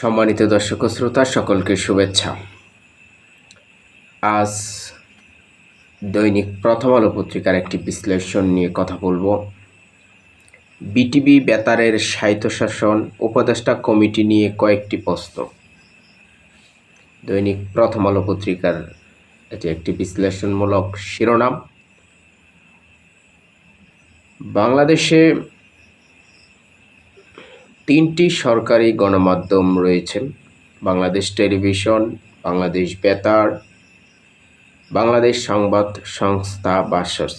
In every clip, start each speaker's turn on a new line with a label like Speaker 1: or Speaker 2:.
Speaker 1: সম্মানিত দর্শক শ্রোতা, সকলকে শুভেচ্ছা। আজ দৈনিক প্রথম আলো পত্রিকার একটি বিশ্লেষণ নিয়ে কথা বলব। বিটিভি বেতারের স্বায়ত্তশাসন উপদেষ্টা কমিটি নিয়ে কয়েকটি প্রশ্ন। দৈনিক প্রথম আলো পত্রিকার এটি একটি বিশ্লেষণমূলক শিরোনাম। বাংলাদেশে তিনটি সরকারি গণমাধ্যম রয়েছে। বাংলাদেশ টেলিভিশন, বাংলাদেশ বেতার, বাংলাদেশ সংবাদ সংস্থা বাসস।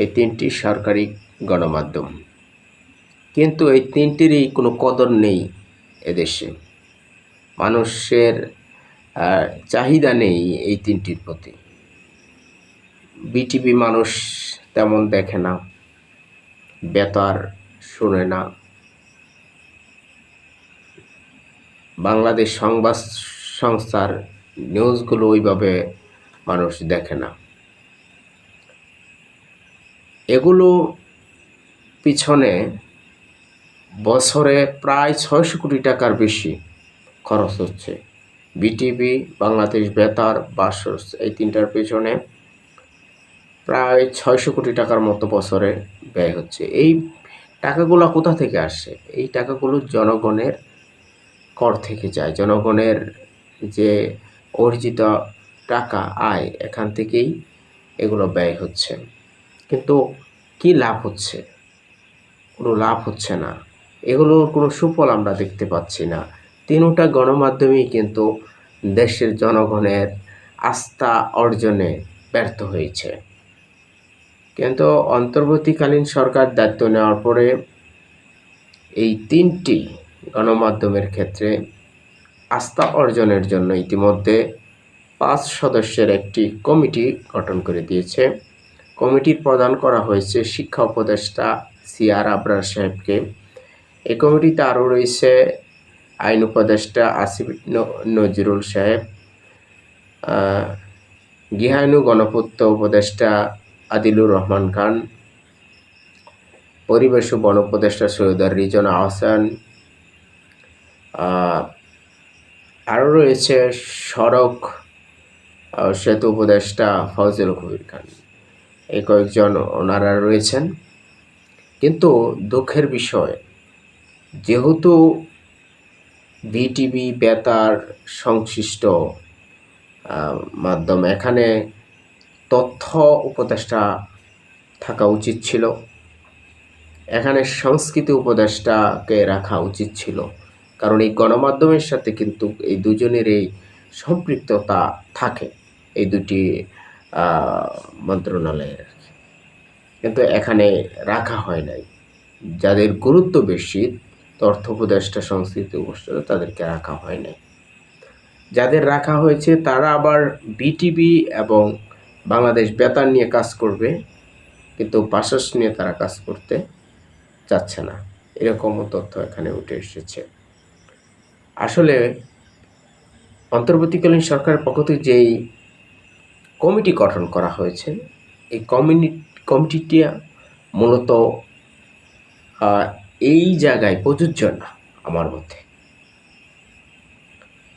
Speaker 1: এই তিনটি সরকারি গণমাধ্যম। কিন্তু এই তিনটিরই কোনো কদর নেই এদেশে। মানুষের চাহিদা নেই এই তিনটির প্রতি। বিটিভি মানুষ তেমন দেখে না, বেতার শোনে না বাংলাদেশ সংবাদ সংস্থার নিউজগুলো ওইভাবে মানুষ দেখে না। এগুলো পিছনে বছরে প্রায় ছয়শো কোটি টাকার বেশি খরচ হচ্ছে। বিটিভি, বাংলাদেশ বেতার বাসস এই তিনটার পেছনে প্রায় ছয়শো কোটি টাকার মতো বছরে ব্যয় হচ্ছে। এই টাকাগুলো কোথা থেকে আসে এই টাকাগুলো জনগণের কর থেকে যায়। জনগণের যে অর্জিত টাকা, আয়, এখান থেকেই এগুলো ব্যয় হচ্ছে। কিন্তু কি লাভ হচ্ছে? কোনো লাভ হচ্ছে না। এগুলোর কোনো সুফল আমরা দেখতে পাচ্ছি না। তিনটা গণমাধ্যমেই কিন্তু দেশের জনগণের আস্থা অর্জনে ব্যর্থ হয়েছে। কিন্তু অন্তর্বর্তীকালীন সরকার দায়িত্ব নেওয়ার পরে এই তিনটি গণমাধ্যমের ক্ষেত্রে আস্থা অর্জনের জন্য ইতিমধ্যে পাঁচ সদস্যের একটি কমিটি গঠন করে দিয়েছে। কমিটির প্রদান করা হয়েছে শিক্ষা উপদেষ্টা সি আর আবরার সাহেবকে। এই কমিটিতে আরও রয়েছে আইন উপদেষ্টা আসিফ নজরুল সাহেব গৃহায়নু গণপূর্ত উপদেষ্টা আদিলুর রহমান খান পরিবেশ ও বন উপদেষ্টা সৈয়দার রিজন আহসান আহ, আরও রয়েছে সড়ক সেতু উপদেষ্টা ফজল কবির খান। এই কয়েকজন ওনারা রয়েছেন। কিন্তু দুঃখের বিষয়, যেহেতু বিটিভি বেতার সংশ্লিষ্ট মাধ্যম, এখানে তথ্য উপদেষ্টা থাকা উচিত ছিল। এখানে সংস্কৃতি উপদেষ্টাকে রাখা উচিত ছিল। কারণ এই গণমাধ্যমের সাথে কিন্তু এই দুজনের এই সম্পৃক্ততা থাকে, এই দুটি মন্ত্রণালয়ের। কিন্তু এখানে রাখা হয় নাই। যাদের গুরুত্ব বেশি তথ্য উপদেষ্টা সংস্কৃতি উপদেষ্টা, তাদেরকে রাখা হয় নাই। যাদের রাখা হয়েছে, তারা আবার বিটিভি এবং বাংলাদেশ বেতার নিয়ে কাজ করবে, কিন্তু বাসস নিয়ে তারা কাজ করতে চাচ্ছে না। এরকমও তথ্য এখানে উঠে এসেছে। আসলে অন্তর্বর্তীকালীন সরকারের পক্ষ থেকে যেই কমিটি গঠন করা হয়েছে, এই কমিউনি কমিটিটি মূলত এই জায়গায় প্রযোজ্য না আমার মতে।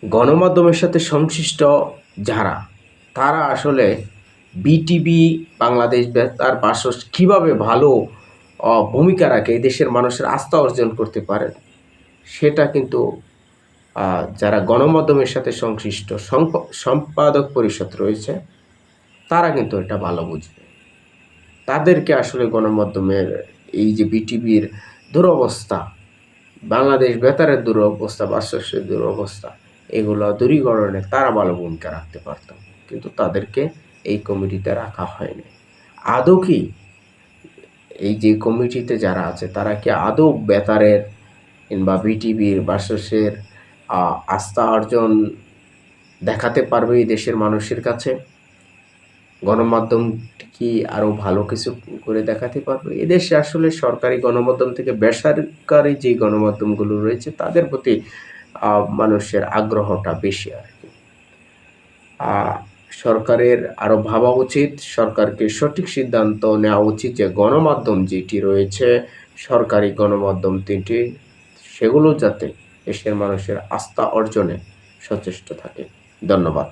Speaker 1: গণমাধ্যমের সাথে সংশ্লিষ্ট যারা, তারা আসলে বিটিভি, বাংলাদেশ তার বাসস কীভাবে ভালো ভূমিকা রাখে দেশের মানুষের আস্থা অর্জন করতে পারে, সেটা কিন্তু যারা গণমাধ্যমের সাথে সংশ্লিষ্ট সম্প- সম্পাদক পরিষদ রয়েছে, তারা কিন্তু এটা ভালো বুঝবে। তাদেরকে আসলে গণমাধ্যমের এই যে বিটিভির দুরবস্থা, বাংলাদেশ বেতারের দুরবস্থা বাসস্যের দুরবস্থা, এগুলো দূরীকরণে তারা ভালো ভূমিকা রাখতে পারত, কিন্তু তাদেরকে এই কমিটিতে রাখা হয়নি। আদৌ কি এই যে কমিটিতে যারা আছে, তারা কি আদৌ বেতারের কিংবা বিটিভির বাসসের আস্থা অর্জন দেখাতে পারবে এই দেশের মানুষের কাছে। গণমাধ্যম কি আরও ভালো কিছু করে দেখাতে পারবে? এদেশে আসলে সরকারি গণমাধ্যম থেকে বেসরকারি যে গণমাধ্যমগুলো রয়েছে, তাদের প্রতি মানুষের আগ্রহটা বেশি আর কি। সরকারের আরও ভাবা উচিত, সরকারকে সঠিক সিদ্ধান্ত নেওয়া উচিত যে গণমাধ্যম যেটি রয়েছে, সরকারি গণমাধ্যম তিনটি, সেগুলো যাতে দেশের মানুষের আস্থা অর্জনে সচেষ্ট থাকে। ধন্যবাদ।